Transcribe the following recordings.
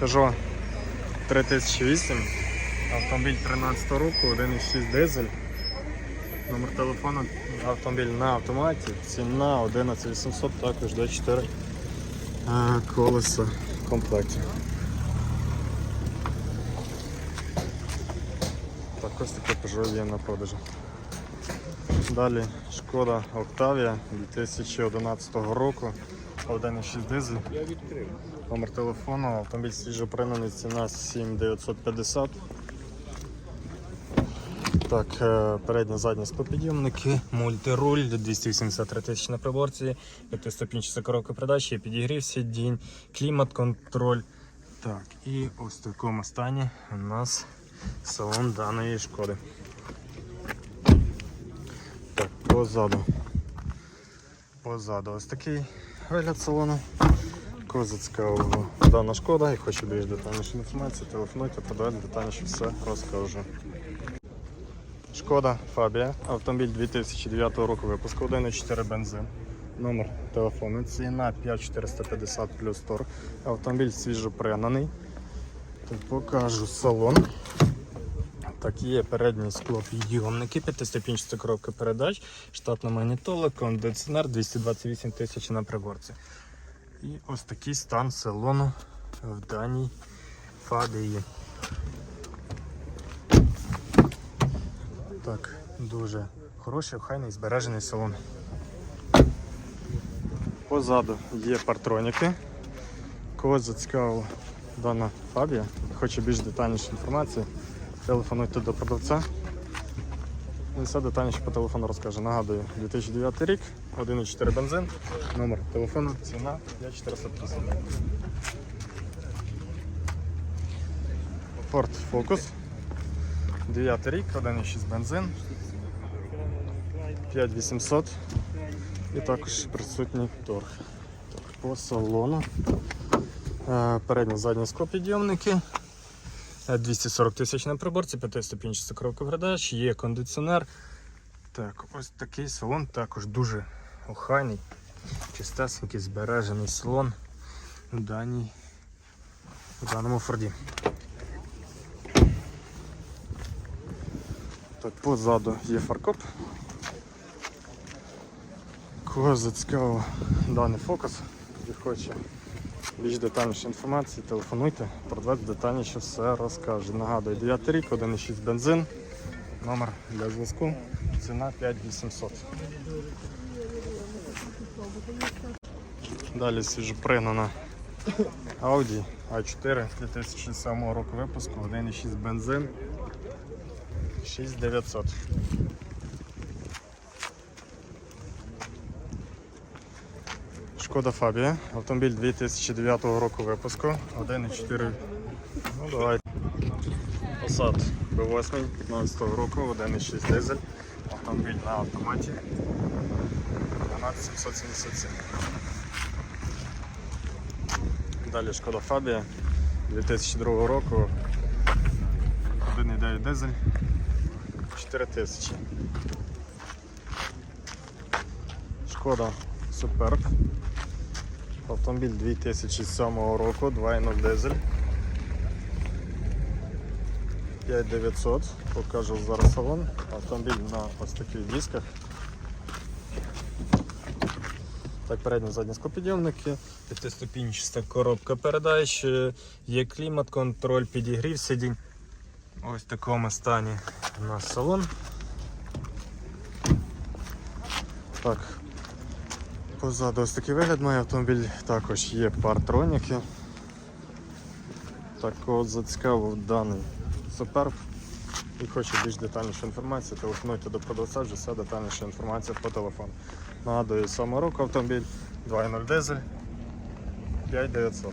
Peugeot 3008, автомобіль 13 року, 1,6 дизель. Номер телефону, автомобіль на автоматі, ціна 11800, також до 4 колеса в комплекті. Так, ось таке Peugeot є на продажі. Далі шкода Octavia 2011 року, 1,6 дизель. Номер телефону, автомобіль свіжопринений, ціна 7950. Так, е, передні задні склопідйомники, мультируль, 283 тисячі на приборці, п'ятиступінчата коробка передач, підігрів сидінь, клімат-контроль. Так, і ось в такому стані у нас салон даної шкоди. Так, позаду. Позаду ось такий вигляд салону. Кого дана шкода і хоче більш детальніше інформації, телефонуйте, подайте детальніше все розкажу. Шкода Фабія, автомобіль 2009 року випуску 1,4 бензин. Номер телефону, ціна 5450 плюс торг. Автомобіль свіжопригнаний. Так, покажу салон. Так, є передні склопідйомники, п'ятиступінчата коробка передач, штатна магнітола, кондиціонер 228 тисяч на приборці. І ось такий стан салону в даній фабії. Так, дуже хороший, охайний, збережений салон. Позаду є партроніки. Кого зацікавила дана фабія, хоче більш детальніше інформації, телефонуйте до продавця. Він все детальніше по телефону розкаже. Нагадую, 2009 рік, 1,4 бензин, номер телефону, ціна 5450. Ford Focus. 9 рік, 1,6 бензин. 5800. І також присутній торг. По салону. Е, Передні задні склопідйомники. Е, 240 тисяч на приборці, 5-ступінчата коробка передач, є кондиціонер. Так, ось такий салон також дуже охайний, чистесенький, збережений салон у, даній, у даному форді. Так, позаду є фаркоп. Кого даний фокус і хоче більш детальніше інформації, телефонуйте, продавець детальніше все розкаже. Нагадую, 9 рік, 1,6 бензин, номер для зв'язку, ціна 5800. Далі свіжопригнана Audi A4 2007 року випуску, 1,6 бензин, 6900. Шкода Фабія, автомобіль 2009 року випуску, 1,4. Ну давай. Passat B8 15 року, 1,6 дизель, автомобіль на автоматі. 12777. Далі Шкода Фабія 2002 року. 1,9 дизель. 4000. Шкода Суперб. Автомобіль 2007 року, 2.0 дизель. 5900. Покажу зараз салон. Автомобіль на ось таких дисках. Так, передні задні склопідйомники, п'ятиступінчаста коробка передач, є клімат, контроль, підігрів сидінь. Ось в такому стані у нас салон. Так, Позаду ось такий вигляд має автомобіль, також є партроніки. Так от зацікавив даний суперб і хоче більш детальнішу інформацію, телефонуйте до продавця, вже вся детальніша інформація по телефону. Нагадую, 7 року автомобіль, 2.0 дизель, 5900.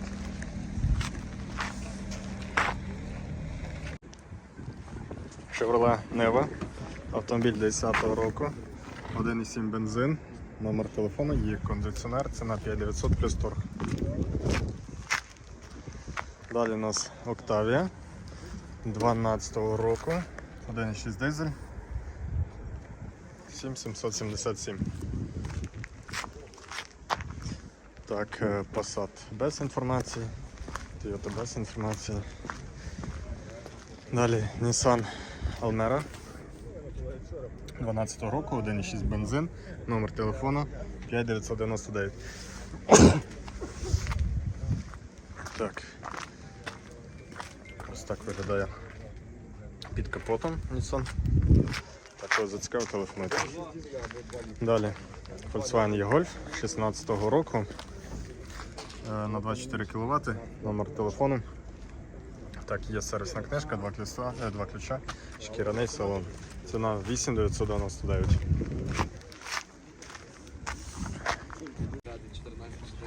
Chevrolet Neva, автомобіль 10 року, 1,7 бензин, номер телефону, є кондиціонер, ціна 5900 плюс торг. Далі у нас Octavia 12 року, 1,6 дизель, 7777. Так, е, Passat без інформації. Toyota без інформації. Далі Nissan Almera 12 року, 1,6 бензин, номер телефону 5999. Так. Ось так виглядає під капотом Nissan. Так ось зацікавив телефонуйте. Далі Volkswagen E-Golf 16 року е, на 24 кВт, номер телефону. Так, є сервісна книжка, два ключа, е, два ключа, шкіряний салон. Ціна 8999.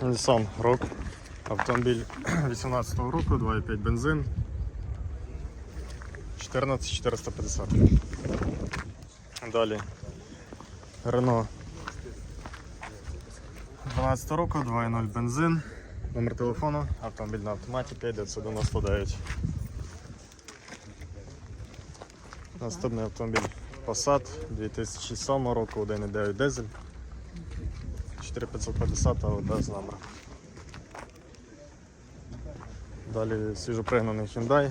Nissan Rogue. Автомобіль 18 року, 2,5 бензин. 14450. Далі Renault 12 року, 2.0 бензин. Номер телефону, автомобіль на автоматі 5999. Наступний автомобіль Passat 2007 року, 1.9 дизель. 4550, але без номера. Далі свіжопригнаний Hyundai.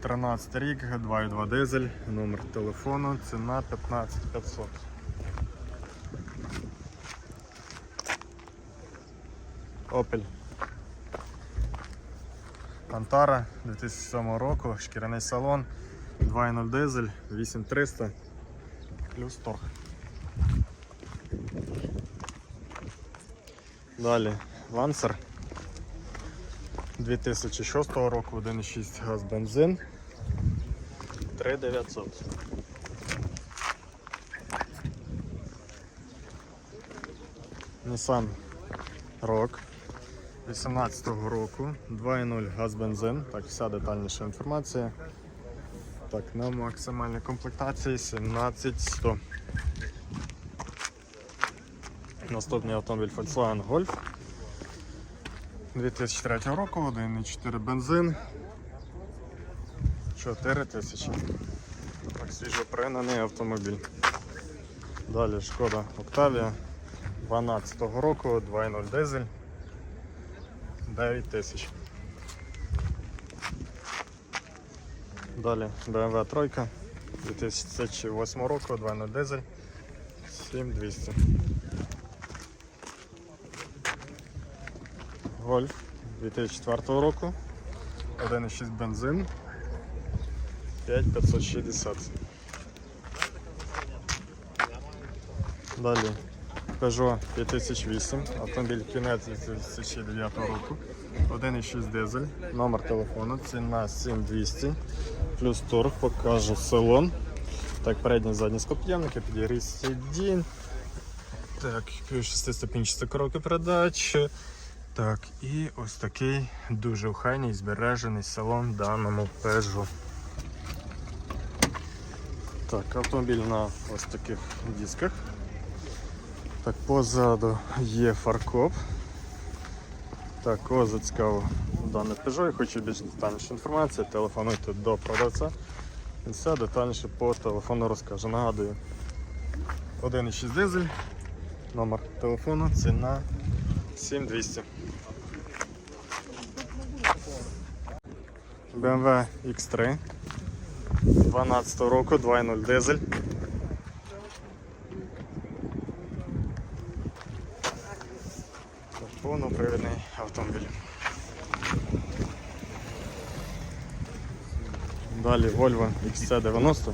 13 рік, 2.2 дизель, номер телефону, ціна 15500. Opel. Антара 2007 року, шкіряний салон, 2.0 дизель, 8300 плюс торг. Далі Lancer 2006 року, 1.6 газ бензин, 3900. Nissan Rock 18 року, 2.0 газ бензин, так, вся детальніша інформація. Так, на максимальній комплектації 17100. Наступний автомобіль Volkswagen Golf 2003 року, 1.4 бензин. 4 тисячі. Так, свіжо пригнаний автомобіль. Далі шкода Octavia 12 року, 2.0 дизель. 9 Далі BMW 3 2008 року, 2.0 дизель. 7200. Гольф 2004 року. 1,6 бензин. 5560. Далі Peugeot 5008, автомобіль кінець 2009 року. 1,6 дизель, номер телефону, ціна 7200. Плюс торг, покажу салон. Так, передні задні склоп'ємники, підігріз сидінь. Так, плюс 6-ступінчаста коробка передач. Так, і ось такий дуже охайний збережений салон даному Peugeot. Так, автомобіль на ось таких дисках. Так, позаду є фаркоп. Так, ось зацікаво дане Peugeot, я хочу більш детальніше інформацію, телефонуйте до продавця. Він все детальніше по телефону розкаже. Нагадую, 1,6 дизель, номер телефону, ціна 7200. BMW X3 12 року, 2.0 дизель. Повнопривідний автомобіль. Далі Volvo XC90,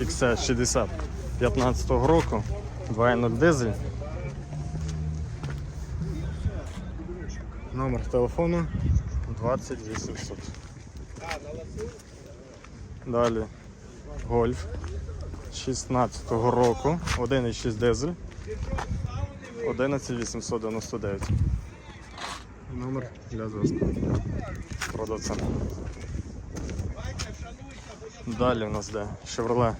XC60 15 року, 2.0 дизель. Номер телефону 20800. Далі Golf 16 року, 1.6 дизель, 11899. Номер для зв'язку. Продавця. Далі у нас де Chevrolet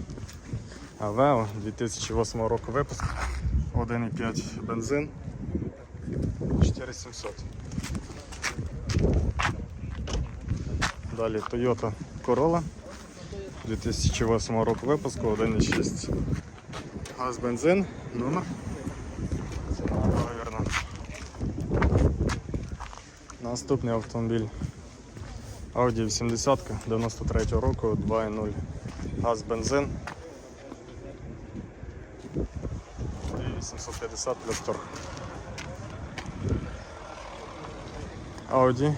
Aveo 2008 року випуск. 1,5 бензин. 4700. Далі Toyota Corolla 2008 року випуску 1,6. Газ бензин, номер. Наступний автомобіль Audi 80 93 року 2.0 газ бензин. 850 плюс торг. Audi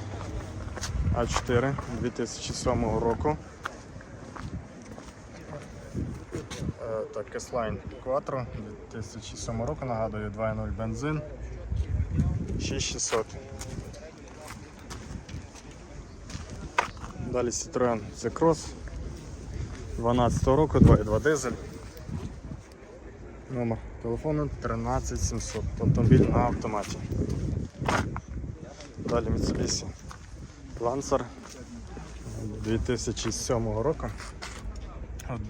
A4 2007 року. Е, Так, S-Line Quattro 2007 року, нагадую, 2.0 бензин. 6600. Далі Citroen C-Cross 12 року, 2.2 дизель. Номер телефону 13700. Автомобіль на автоматі. Далі Mitsubishi Lancer 2007 року.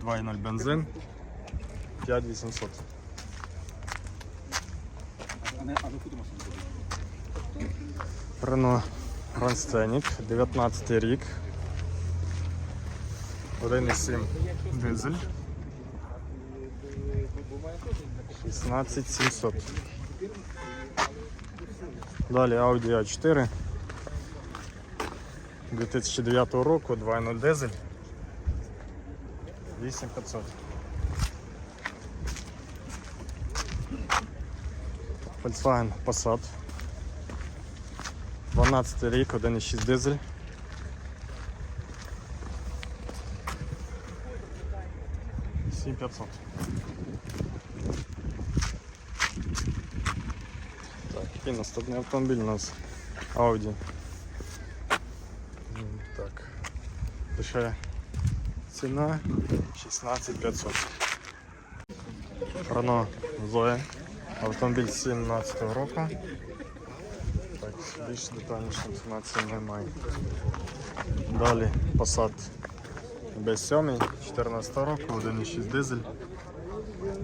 2.0 бензин 5800. Renault Grand Scenic 19 рік. 1,7 дизель. 16700. Далі Audi A4 2009 року, 2.0 дизель. 8500. Volkswagen Passat. 12 рік, 1.6 дизель. 500. Так, і наступний автомобіль у нас Audi. М, Так. Лише ціна 16500. Renault Zoe. Автомобіль 17 року. Так, більш детальніше інформації немає. Далі Passat B7, 14 року, 1,6 дизель,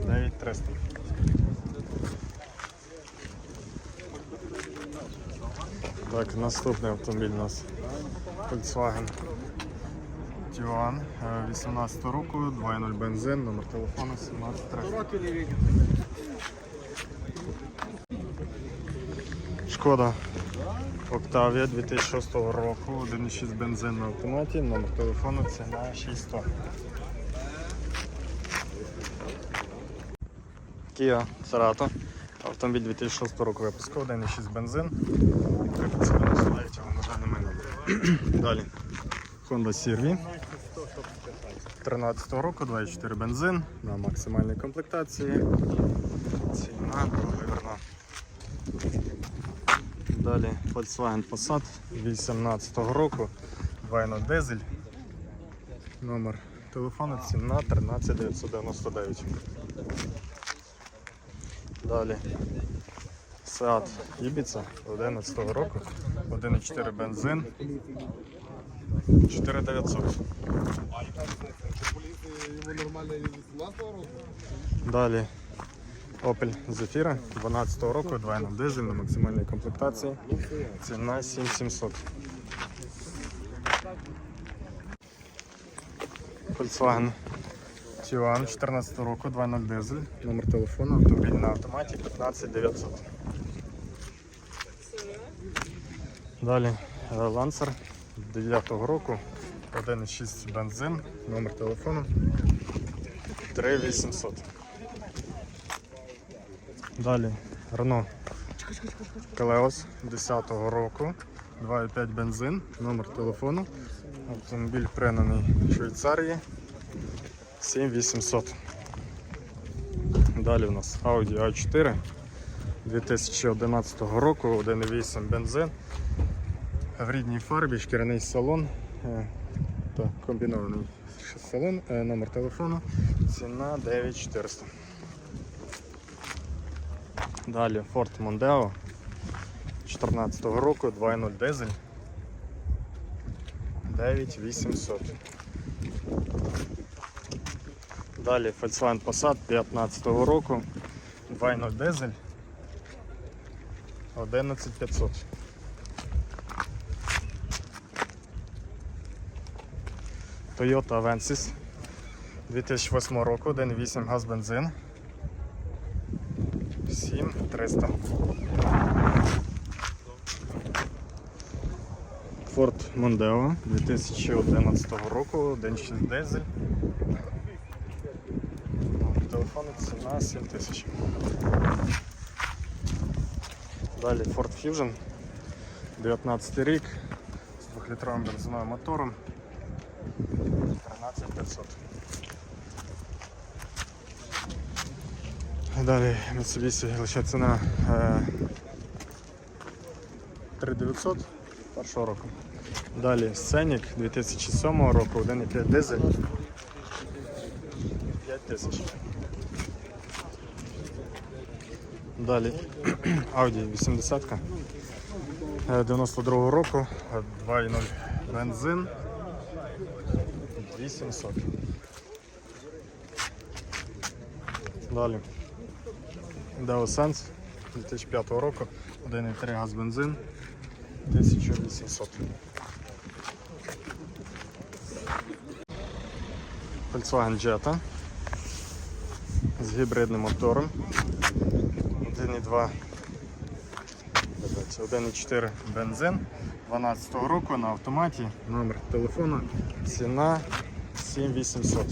9300. Так, наступний автомобіль у нас Volkswagen Tiguan, е, 18 року, 2.0 бензин, номер телефону 17300. Шкода Octavia 2006 року, 1.6 бензин на автоматі, номер телефону ціна 6100. Kia Cerato. Автомобіль 2006 року випуску, 1.6 бензин. 399 його на даний момент. Далі. Honda CR-V. 13 року, 2.4 бензин на максимальній комплектації. Ціна договірна. Далі Volkswagen Passat 18 року, 2.0 дизель. Номер телефону ціна 13999. Далі Seat Ibiza 11 року, 1.4 бензин. 4900. Далі Opel Zafira 12 року, 2.0 дизель на максимальній комплектації. Ціна 7700. Volkswagen Tiguan 14 року, 2.0 дизель. Номер телефону, автомобіль на автоматі 15900. Далі Lancer 9 року, 1.6 бензин, номер телефону 3800. Далі. Renault Калеос 10 року, 2,5 бензин, номер телефону. Автомобіль пригнаний в Швейцарії. 7800. Далі у нас Audi A4 2011 року, 1,8 бензин. В рідній фарбі, шкіряний салон. Е, та комбінований салон, е, номер телефону, ціна 9400. Далі Ford Mondeo 14 року, 2.0 дизель 9800. Далі Volkswagen Passat 15 року, 2.0 дизель 11500. Toyota Avensis 2008 року, 1.8 газ бензин 7300. Ford Mondeo 2011 року, 1.6 дизель. Телефон ціна 7 тисяч. Далі Ford Fusion 19 рік з 2-літровим бензиновим мотором 13500. Далі Mitsubishi лише ціна е, 3900 першого року. Далі Scenic 2007 року, 1,5 дизель 5000. Далі Audi 80 е, 92 року, е, 2,0 бензин 800. Далі Sense 2005 року, 1,3 газ бензин 1800. Volkswagen Jetta з гібридним мотором 1,2 1,4 бензин 12 року на автоматі, номер телефону, ціна 7800.